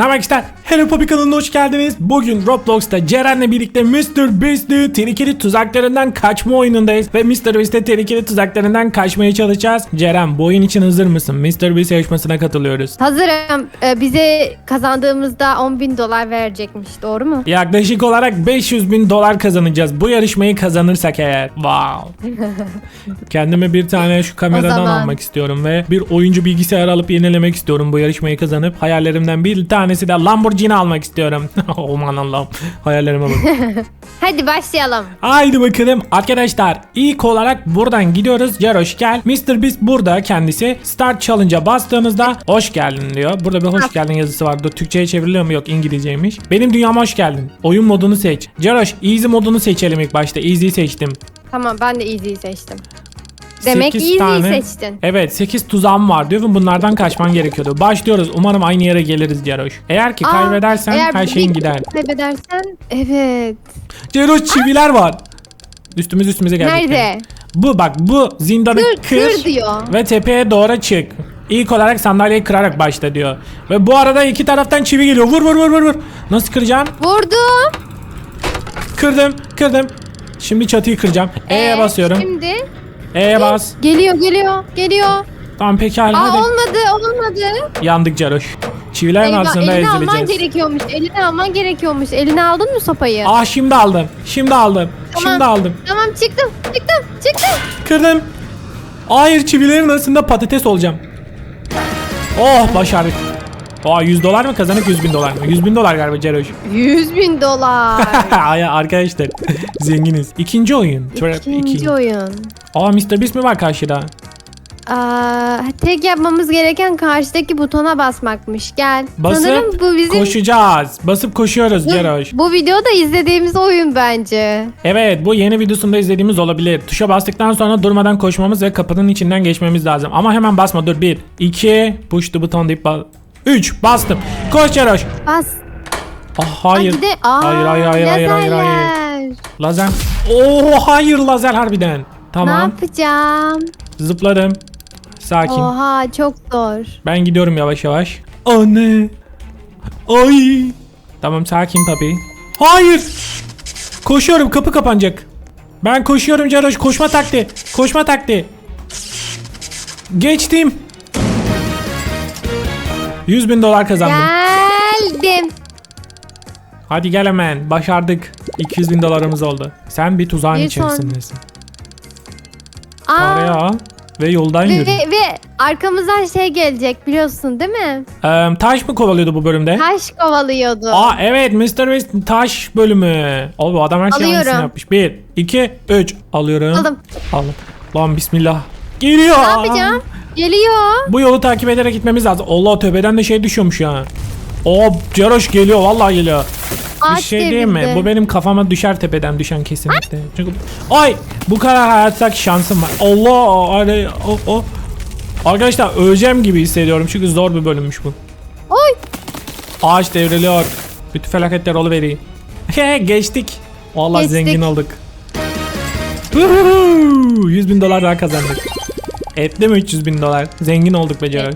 Gençler? Hello Poppy kanalına hoş geldiniz. Bugün Roblox'ta Ceren'le birlikte Mr. Beast'li tehlikeli tuzaklarından kaçma oyunundayız. Ve Mr. Beast'te tehlikeli tuzaklarından kaçmaya çalışacağız. Ceren bu oyun için hazır mısın? Mr. Beast yarışmasına katılıyoruz. Hazırım. Ee, bize kazandığımızda 10 bin dolar verecekmiş. Doğru mu? Yaklaşık olarak 500 bin dolar kazanacağız. Bu yarışmayı kazanırsak eğer. Wow. Kendime bir tane şu kameradan zaman. almak istiyorum ve bir oyuncu bilgisayar alıp yenilemek istiyorum bu yarışmayı kazanıp. Hayallerimden bir tanesi de Lamborghini almak istiyorum. Aman Allah'ım. Hayallerime bak. Hadi başlayalım. Haydi bakalım arkadaşlar ilk olarak buradan gidiyoruz Ceroş gel Mr. Beast burada kendisi Start Challenge'a bastığımızda hoş geldin diyor Burada bir hoş geldin yazısı var Dur, Türkçe'ye çevriliyor mu yok İngilizceymiş Benim dünyama hoş geldin oyun modunu seç Ceroş easy modunu seçelim ilk başta easy seçtim Tamam ben de easy'yi seçtim. Demek easy'yi tane- seçtin. Evet 8 tuzağım var diyor ve bunlardan kaçman gerekiyordu Başlıyoruz umarım aynı yere geliriz Ceroş Eğer ki Aa, kaybedersen eğer her bir şeyin kere gider Kaybedersen evet. Ceroş çiviler var Üstümüz üstümüze geldik Nerede? Bu bak bu zindanı Kır, kır diyor. Ve tepeye doğru çık. İlk olarak sandalyeyi kırarak başla diyor. Ve bu arada iki taraftan çivi geliyor. Vur vur vur vur vur. Nasıl kıracağım? Vurdum. Kırdım, kırdım. Şimdi çatıyı kıracağım. E'ye Ee, basıyorum. Şimdi E'ye bas. geliyor geliyor geliyor. Tamam pekala Aa hadi. olmadı olmadı. Yandık Caroş. Çivilerin Eyvah, arasında eline alman ezileceğiz. gerekiyormuş. Eline alman gerekiyormuş. Eline aldın mı sopayı? Aa şimdi aldım. Şimdi aldım. Tamam. Şimdi aldım. Tamam çıktım çıktım çıktım. Kırdım. Hayır çivilerin arasında patates olacağım. Oh başardık. Aa 100 dolar mı kazanık 100 bin dolar mı? 100 bin dolar galiba Ceroş. 100 bin dolar. Ay arkadaşlar zenginiz. İkinci oyun. İkinci 2. oyun. Aa Mr. Beast mi var karşıda? Aa, tek yapmamız gereken karşıdaki butona basmakmış. Gel. Sanırım Basıp bu bizim koşacağız. Basıp koşuyoruz bu, Ceroş. bu videoda izlediğimiz oyun bence. Evet bu yeni videosunda izlediğimiz olabilir. Tuşa bastıktan sonra durmadan koşmamız ve kapının içinden geçmemiz lazım. Ama hemen basma dur. 1, 2, push the button deyip bas. 3 bastım. Koş Ceroş. Bas. Ah, hayır. De. Aa, hayır hayır hayır hayır hayır hayır. Lazer. Oo hayır lazer harbiden. Ne Tamam. yapacağım? Zıpladım. Sakin. Oha çok zor. Ben gidiyorum yavaş yavaş. Anne. Ay. Tamam sakin papi. Hayır. Koşuyorum kapı kapanacak. Ben koşuyorum Caroş koşma taktiği. Koşma taktiği. Geçtim. 100 bin dolar kazandım. Geldim. Hadi gel hemen. Başardık. 200 bin dolarımız oldu. Sen bir tuzağın Bir son- içerisindesin. Al ve yoldan ve, yürü. ve, ve arkamızdan şey gelecek biliyorsun değil mi? Ee, taş mı kovalıyordu bu bölümde? Taş kovalıyordu. Aa evet Mr. Beast taş bölümü. Abi bu adam her şeyi Alıyorum. aynısını yapmış. 1, 2, 3 alıyorum. Aldım. Aldım. Lan bismillah. Geliyor. Ne yapacağım? Geliyor. Bu yolu takip ederek gitmemiz lazım. Allah tepeden de şey düşüyormuş ya. O Ceroş geliyor vallahi geliyor. Bir Ağaç şey diyeyim mi? devrildi. Bu benim kafama düşer tepeden düşen kesinlikle. Çünkü ay bu kadar hayattaki şansım var. Allah ay, o, o. Arkadaşlar öleceğim gibi hissediyorum çünkü zor bir bölümmüş bu. Oy. Ağaç devriliyor. Bütün felaketler oluvereyim. He geçtik. Vallahi Geçtik. zengin olduk. Uhuhu! 100 bin dolar daha kazandık. Etti mi 300 bin dolar? Zengin olduk be.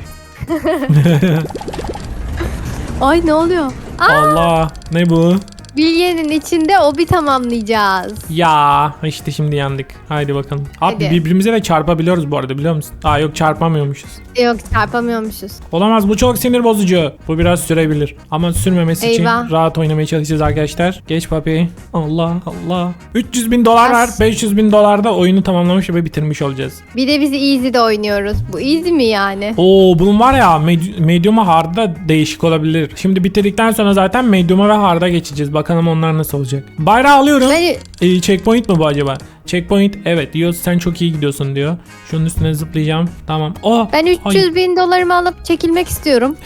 Ay ne oluyor? Allah ne bu? Bilyenin içinde o bir tamamlayacağız. Ya işte şimdi yandık. Haydi bakalım. Abi Hadi. birbirimize de çarpabiliyoruz bu arada biliyor musun? Aa yok çarpamıyormuşuz. Yok çarpamıyormuşuz. Olamaz bu çok sinir bozucu. Bu biraz sürebilir. Ama sürmemesi Eyvah. için rahat oynamaya çalışacağız arkadaşlar. Geç papi. Allah Allah. 300 bin dolar var. As. 500 bin dolar da oyunu tamamlamış ve bitirmiş olacağız. Bir de biz easy'de oynuyoruz. Bu easy mi yani? Oo bunun var ya med- medium'a hard'a değişik olabilir. Şimdi bitirdikten sonra zaten medium'a ve hard'a geçeceğiz. Bakalım onlar nasıl olacak. Bayrağı alıyorum. Ben Ee, checkpoint mi bu acaba? Checkpoint evet diyor sen çok iyi gidiyorsun diyor. Şunun üstüne zıplayacağım. Tamam. Oh, ben 300 bin dolarımı alıp çekilmek istiyorum.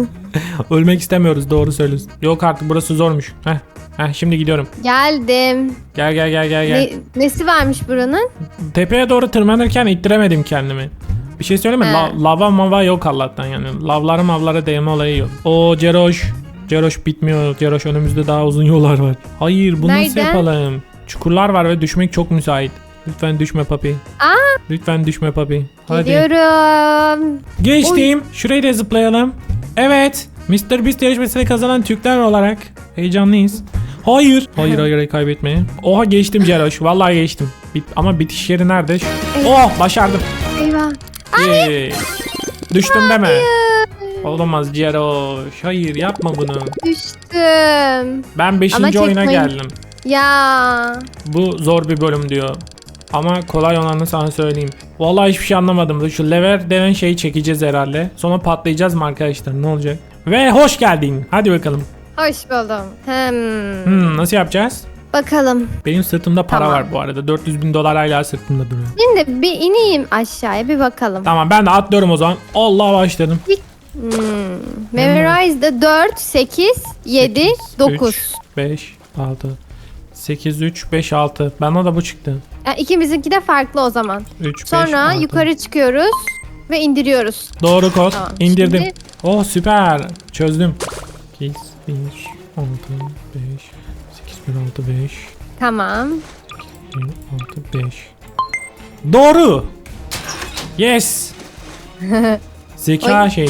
Ölmek istemiyoruz doğru söylüyorsun. Yok artık burası zormuş. Heh. Heh şimdi gidiyorum. Geldim. Gel gel gel gel gel. Ne, nesi varmış buranın? Tepeye doğru tırmanırken ittiremedim kendimi. Bir şey? He. La- lava mava yok Allah'tan yani. Lavlara mavlara değme olayı yok. O Ceroş. Ceroş bitmiyor. Ceroş önümüzde daha uzun yollar var. Hayır bunu nasıl Nereden? yapalım? Çukurlar var ve düşmek çok müsait. Lütfen düşme papi. Aa! Lütfen düşme papi. Hadi. Gidiyorum. Geçtim. Şurayı da zıplayalım. Evet. Mr. Beast yarışmasını kazanan Türkler olarak heyecanlıyız. Hayır. Hayır hayır hayır kaybetmeye. Oha geçtim Ceroş. Vallahi geçtim. Bit ama bitiş yeri nerede? Oh başardım. Eyvah. Yay. Düştüm deme. Olamaz Ceroş. Hayır yapma bunu. Düştüm. Ben 5. Ama oyuna checkpoint- geldim. Ya. Bu zor bir bölüm diyor. Ama kolay olanı sana söyleyeyim. Vallahi hiçbir şey anlamadım. Şu lever denen şeyi çekeceğiz herhalde. Sonra patlayacağız mı arkadaşlar? Ne olacak? Ve hoş geldin. Hadi bakalım. Hoş buldum. Hmm. Hmm, nasıl yapacağız? Bakalım. Benim sırtımda para Tamam. var bu arada. 400 bin dolar hala sırtımda duruyor. Şimdi bir ineyim aşağıya bir bakalım. Tamam ben de atlıyorum o zaman. Allah başladım. Hmm. Memorize'da 4, 8, 7, 9. 5, 6, 8, 3, 5, 6. Bana da bu çıktı. Yani ikimizinki de farklı o zaman. 3, 5, Sonra 6. yukarı çıkıyoruz ve indiriyoruz. Doğru kod. Tamam, İndirdim. şimdi- Oh süper. Çözdüm. 2, 1, 6, 5, 8, 1, 6, 5, Tamam. 1, 6, 5. Doğru. Yes. Zeka Oy. şeyi.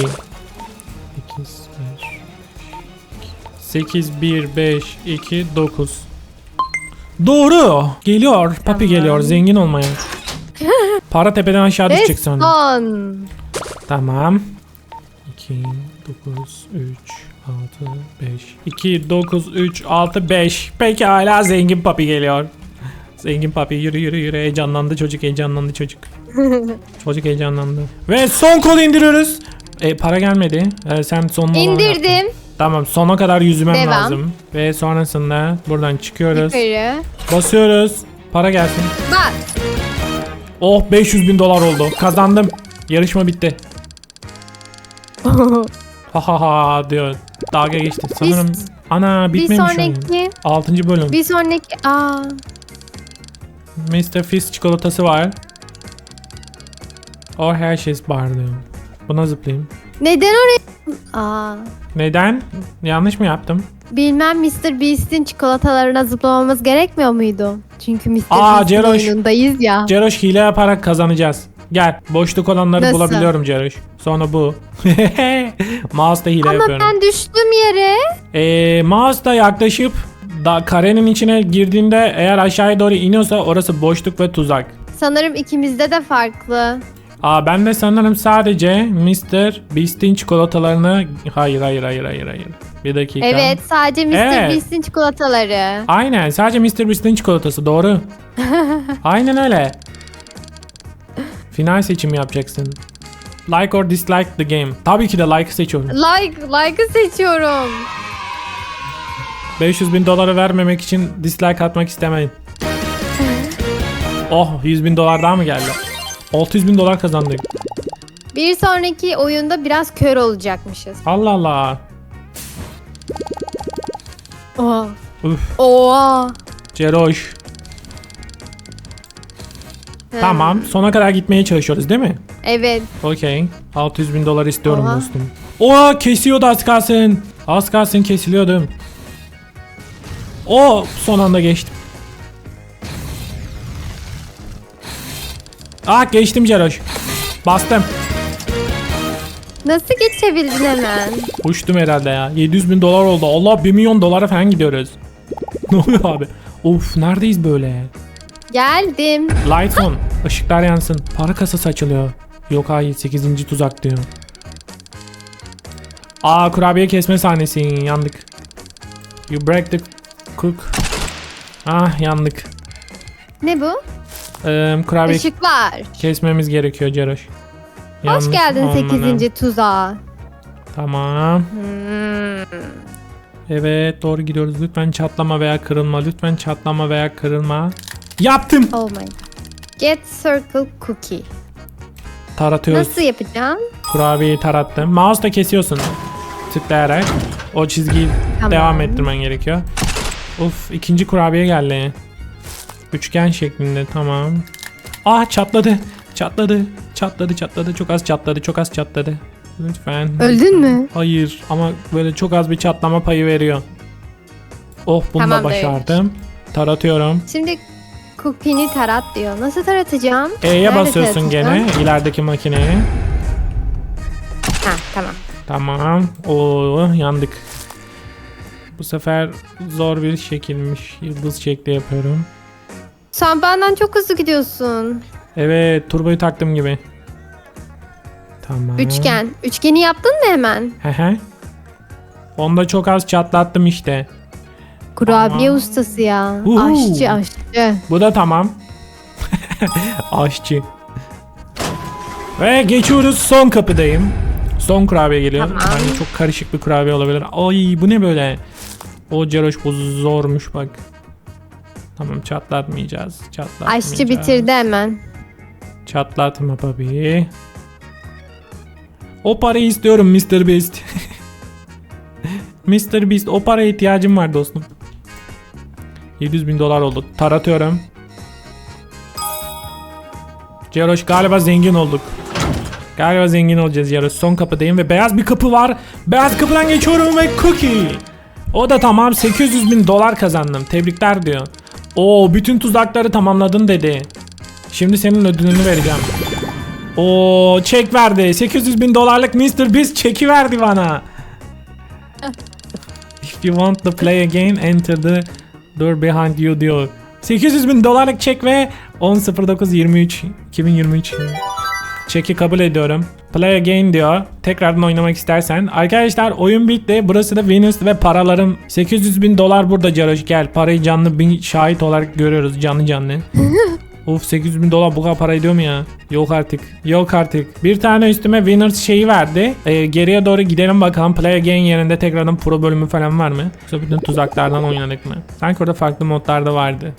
8, 1, 5, 2, 9. Doğru. Geliyor. Papi Tamam. geliyor. Zengin olmaya. Para tepeden aşağı düşecek sonra. son. Tamam. 2, 9, 3, 6, 5. 2, 9, 3, 6, 5. Peki hala zengin papi geliyor. Zengin papi yürü yürü yürü heyecanlandı çocuk heyecanlandı çocuk. çocuk heyecanlandı. Ve son kolu indiriyoruz. E, para gelmedi. E, sen sonunu yaptın. İndirdim. Tamam sona kadar yüzmem Devam. lazım. Ve sonrasında buradan çıkıyoruz. Yukarı. Basıyoruz. Para gelsin. Bak. Oh 500 bin dolar oldu. Kazandım. Yarışma bitti. Ha ha ha diyor. Dalga geçti. Sanırım ana bir bitmemiş sonraki. 6. bölüm. Bir sonraki. Aa. Mr. Fizz çikolatası var. O her şey diyor. Buna zıplayayım. Neden oraya? Aa. Neden? Yanlış mı yaptım? Bilmem Mr. Beast'in çikolatalarına zıplamamız gerekmiyor muydu? Çünkü Mr. Aa, Beast'in Ceroş. oyunundayız ya. Ceroş hile yaparak kazanacağız. Gel. Boşluk olanları Nasıl? bulabiliyorum Ceroş. Sonra bu. Mouse'da hile Ama yapıyorum. ben düştüm yere. Ee, mouse'da yaklaşıp da karenin içine girdiğinde eğer aşağıya doğru iniyorsa orası boşluk ve tuzak. Sanırım ikimizde de farklı. Aa ben de sanırım sadece Mr. Beast'in çikolatalarını hayır hayır hayır hayır hayır. Bir dakika. Evet sadece Mr. Evet. Beast'in çikolataları. Aynen sadece Mr. Beast'in çikolatası doğru. Aynen öyle. Final seçim yapacaksın. Like or dislike the game. Tabii ki de like seçiyorum. Like, like'ı seçiyorum. 500 bin doları vermemek için dislike atmak istemeyin. oh 100 bin dolar daha mı geldi? 600 bin dolar kazandık. Bir sonraki oyunda biraz kör olacakmışız. Allah Allah. Oha. Üf. Oha. Ceroş. Tamam sona kadar gitmeye çalışıyoruz değil mi? Evet. Okey. 600 bin dolar istiyorum Oha. dostum. Oha kesiyordu az kalsın. Az kalsın kesiliyordum. O son anda geçtim. Ah geçtim Ceroş. Bastım. Nasıl geçebildin hemen? Uçtum herhalde ya. 700 bin dolar oldu. Allah 1 milyon dolara falan gidiyoruz. ne oluyor abi? Of neredeyiz böyle? Geldim. Lights on. Işıklar yansın. Para kasası açılıyor. Yok hayır 8. tuzak diyor. Aa kurabiye kesme sahnesi yandık. You break the cook. Ah yandık. Ne bu? Ee, kurabiye Işıklar. kesmemiz gerekiyor Ceroş. Hoş Yanlış geldin olmadan. 8. tuzağa. Tamam. Hmm. Evet doğru gidiyoruz. Lütfen çatlama veya kırılma. Lütfen çatlama veya kırılma. Yaptım. Oh my. Get circle cookie. Taratıyoruz. Nasıl yapacağım? Kurabiyeyi tarattım. Mouse'da kesiyorsun. Tıklayarak. O çizgiyi Tamam. devam ettirmen gerekiyor. Uf ikinci kurabiye geldi. Üçgen şeklinde tamam. Ah çatladı. Çatladı. Çatladı çatladı. Çok az çatladı. Çok az çatladı. Lütfen. Öldün mü? Hayır ama böyle çok az bir çatlama payı veriyor. Oh bunu da Tamam, başardım. Taratıyorum. Şimdi cookie'ni tarat diyor. Nasıl taratacağım? E'ye Nerede basıyorsun taratacağım? gene ilerideki makineye. Ha tamam. Tamam. Oo yandık. Bu sefer zor bir şekilmiş. Yıldız şekli yapıyorum. Sen benden çok hızlı gidiyorsun. Evet turboyu taktım gibi. Tamam. Üçgen. Üçgeni yaptın mı hemen? Hehe. Onda çok az çatlattım işte. Kurabiye Tamam. ustası ya. Uhu. Aşçı aşçı. Bu da tamam. Aşçı. Ve geçiyoruz son kapıdayım. Son kurabiye geliyor. Tamam. Yani çok karışık bir kurabiye olabilir. Ay bu ne böyle? O Ceroş bu zormuş bak. Tamam çatlatmayacağız. Çatlatmayacağız. Aşçı bitirdi hemen. Çatlatma babi. O parayı istiyorum Mr. Beast. Mr. Beast o paraya ihtiyacım var dostum. 700 bin dolar oldu. Taratıyorum. Ceroş galiba zengin olduk. Galiba zengin olacağız Ceroş. Son kapıdayım ve beyaz bir kapı var. Beyaz kapıdan geçiyorum ve cookie. O da tamam 800 bin dolar kazandım. Tebrikler diyor. Oo bütün tuzakları tamamladın dedi. Şimdi senin ödülünü vereceğim. O çek verdi. 800 bin dolarlık Mr. Beast çeki verdi bana. If you want to play again, enter the door behind you diyor. 800 bin dolarlık çek ve 10.09.23 2023 çeki kabul ediyorum. Play again diyor. Tekrardan oynamak istersen. Arkadaşlar oyun bitti. Burası da Venus ve paralarım 800 bin dolar burada Ceroş gel. Parayı canlı bir şahit olarak görüyoruz canlı canlı. Of 800 bin dolar bu kadar para ediyor mu ya? Yok artık. Yok artık. Bir tane üstüme winners şeyi verdi. Ee, geriye doğru gidelim bakalım. Play again yerinde tekrardan pro bölümü falan var mı? Yoksa bütün tuzaklardan oynadık mı? Sanki orada farklı modlar da vardı.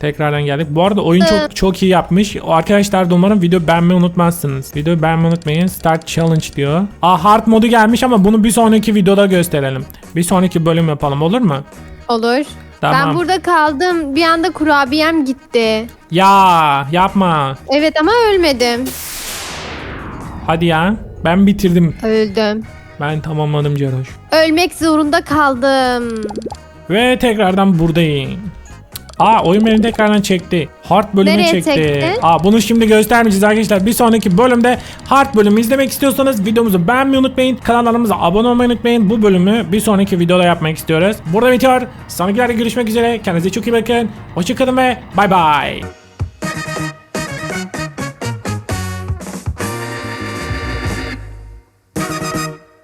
Tekrardan geldik. Bu arada oyun çok çok iyi yapmış. Arkadaşlar da umarım video beğenmeyi unutmazsınız. Videoyu beğenmeyi unutmayın. Start challenge diyor. Aa hard modu gelmiş ama bunu bir sonraki videoda gösterelim. Bir sonraki bölüm yapalım olur mu? Olur. Tamam. Ben burada kaldım. Bir anda kurabiyem gitti. Ya yapma. Evet ama ölmedim. Hadi ya. Ben bitirdim. Öldüm. Ben tamamladım Ceroş. Ölmek zorunda kaldım. Ve tekrardan buradayım. Aa oyun beni tekrardan çekti. Hard bölümü Nereye çekti. çekti? Aa bunu şimdi göstermeyeceğiz arkadaşlar. Bir sonraki bölümde Hard bölümü izlemek istiyorsanız videomuzu beğenmeyi unutmayın. Kanallarımıza abone olmayı unutmayın. Bu bölümü bir sonraki videoda yapmak istiyoruz. Burada bitiyor. Sonrakilerde görüşmek üzere. Kendinize çok iyi bakın. Hoşçakalın ve bay bay.